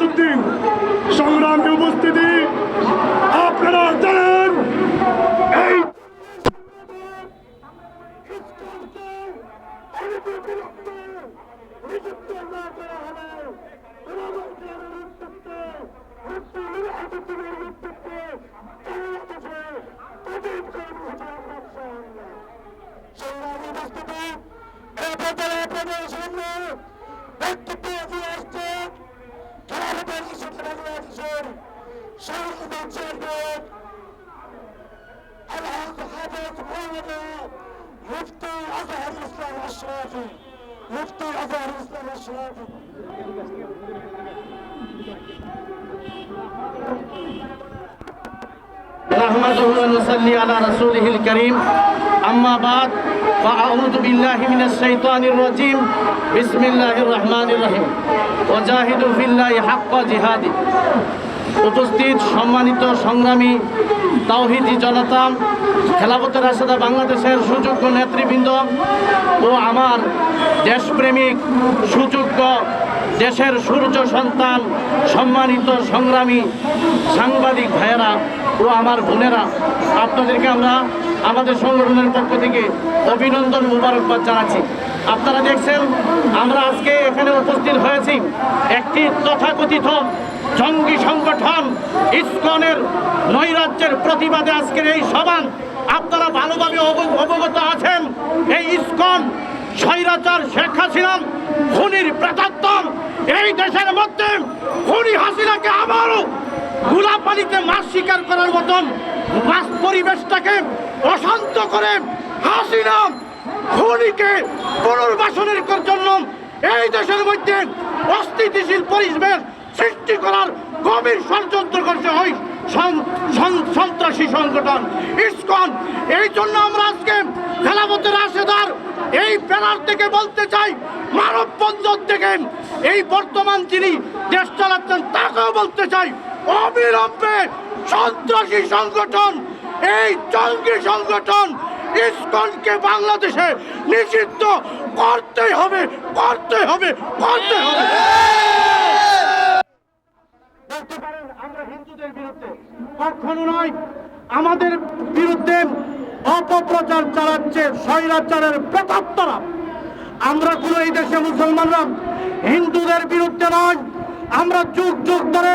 গিয়াসুদ্দিন সংগ্রামে উপস্থিতি আপনারা জানেন এই সংগ্রামী উপস্থিতি ব্যক্তিত্ব من يفجر شاهد الجنة العرض حدث مولد؟ يبطل أظهر الإسلام الأشرافي يبطل أظهر الإسلام الأشرافي نحمده ونصلي على رسوله الكريم. أما بعد فأعوذ بالله من الشيطان الرجيم بسم الله الرحمن الرحيم وجاهدوا في الله حق جهاده উপস্থিত সম্মানিত সংগ্রামী তাওহিদি জনতা খেলাফতের রাশেদা বাংলাদেশের সুযোগ্য নেতৃবৃন্দ ও আমার দেশপ্রেমিক সুযোগ্য দেশের সূর্য সন্তান সম্মানিত সংগ্রামী সাংবাদিক ভাইয়েরা ও আমার বোনেরা আপনাদেরকে আমরা আমাদের সংগঠনের পক্ষ থেকে অভিনন্দন মুবারকবাদ জানাচ্ছি। আপনারা দেখছেন, আমরা আজকে এখানে উপস্থিত হয়েছি একটি তথাকথিত জঙ্গি সংগঠন, ইসকনের নৈরাজ্যের প্রতিবাদে আজকের এই সভান। আপনারা ভালোভাবে অব- অবগত আছেন, এই ইসকন স্বৈরাচার শেখ হাসিনা খুনির প্রেতাত্তম এই দেশের মধ্যে খুনি হাসিনাকে আবারও গোলাপানিতে মাছ শিকার করার মতন পরিবেশটাকে অশান্ত করে হাসিনা খুনিকে পুনর্বাসনের জন্য এই দেশের মধ্যে অস্থিতিশীল পরিবেশ সৃষ্টি করার গভীর ষড়যন্ত্র করছে ওই সন- সন- সন্ত্রাসী সংগঠন। ইসকন, এই জন্য আমরা আজকে খেলাপথের রাশেদার এই ব্যানার থেকে বলতে চাই মানব বন্ধন থেকে এই বর্তমান যিনি দেশ চালাচ্ছেন, তাকেও বলতে চাই, অবিলম্বে সন্ত্রাসী সংগঠন এই জঙ্গি সংগঠন ইসকনকে বাংলাদেশে নিষিদ্ধ করতেই হবে করতে হবে করতে হবে। আমরা হিন্দুদের বিরুদ্ধে। কখনো নয়, আমাদের বিরুদ্ধে অপপ্রচার চালাচ্ছে স্বৈরাচারের প্রেতাত্মরা। আমরা কোনো এই দেশে মুসলমানরা হিন্দুদের বিরুদ্ধে নয়, আমরা যুগ যুগ ধরে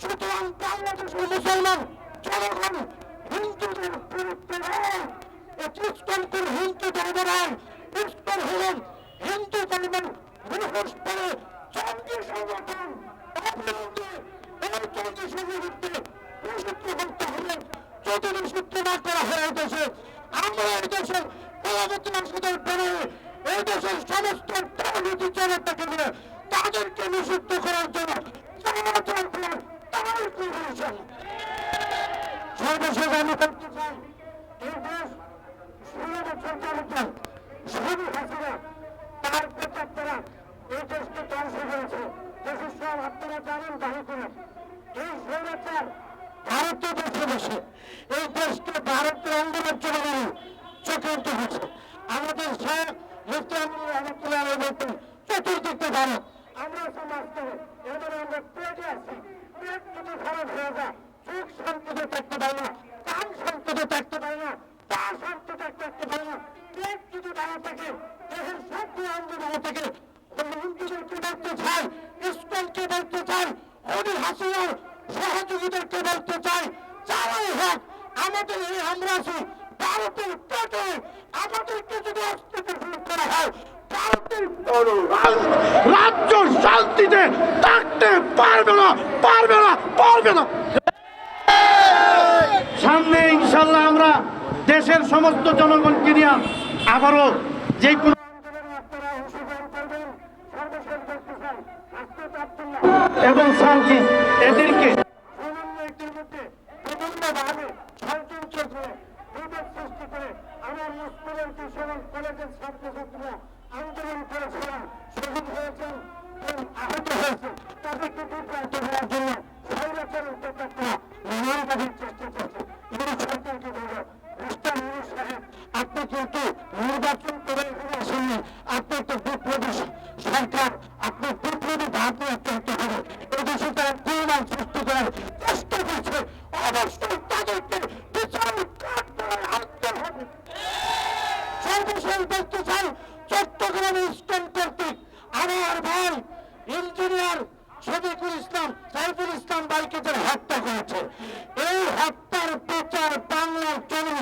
সুতরাং বাংলাদেশের মুসলমান জনগণ হিন্দুদের বিরুদ্ধে নয়। ইস্কনপুর হিন্দু ধর্ম নয় ইস্কন হলেন হিন্দু ধর্মের পরে জঙ্গি সংগঠন অবিলম্বে এই জঙ্গি সংগঠনকে নিষিদ্ধ করতে হবে যদি নিষিদ্ধ না করা হয় দেশে। আমরা এই দেশের পরবর্তী মানুষদের পেরে এই তাদেরকে নিষিদ্ধ করার জন্য সর্বশেষ আমি বলতে চাই এই দেশ ষোলো বছর চালিত হাসিনা তার প্রচাররা এই দেশকে ধ্বংস করেছে। দেশের সব আপনারা জানেন ভালো করে এই স্বৈরাচার ভারতীয় দেশে বসে এই দেশকে ভারতের আন্দোলন চলে চক্রান্ত হয়েছে আমাদের সব মুসলিম রহমতুল্লাহ বলতেন চতুর্দিকে ভারত। আমরা সমাজ করে এবারে আমরা পেটে আছি পেট যদি খারাপ হয়ে যায় চোখ শান্তিতে থাকতে পারে না কান শান্তিতে থাকতে পারে না পা শান্তিতে থাকতে পারে না পেট যদি ভালো থাকে দেহের সব অঙ্গ ভালো থাকে হিন্দুদেরকে বলতে চাই ইস্কনকে বলতে চাই বলতে চাই। যারাই হোক, আমাদের এই ভারতের পেটে আমাদেরকে যদি অস্তিত্ব করা হয় রাজ্য শান্তিতে থাকতে পারবে না পারবে না পারবে না। সামনে ইনশাল্লাহ আমরা দেশের সমস্ত জনগণকে নিয়ে আবারও যে কোনো করে ষড়যন্ত্র করে বিভেদ সৃষ্টি করে আমার স্কুলের টিউশন কলেজের ছাত্রছাত্রীরা আন্দোলন করেছিলেন। শহীদ হয়েছেন আহত হয়েছে তাদেরকে বিভ্রান্ত করার জন্য চেষ্টা করছে এগুলো আপনি কিন্তু করে এখানে আসেননি। আপনি আমার ভাই ইঞ্জিনিয়ার সদিকুল ইসলাম সাইফুল ইসলাম ভাইকে যারা হত্যা করেছে। এই হত্যার প্রচার বাংলার জন্য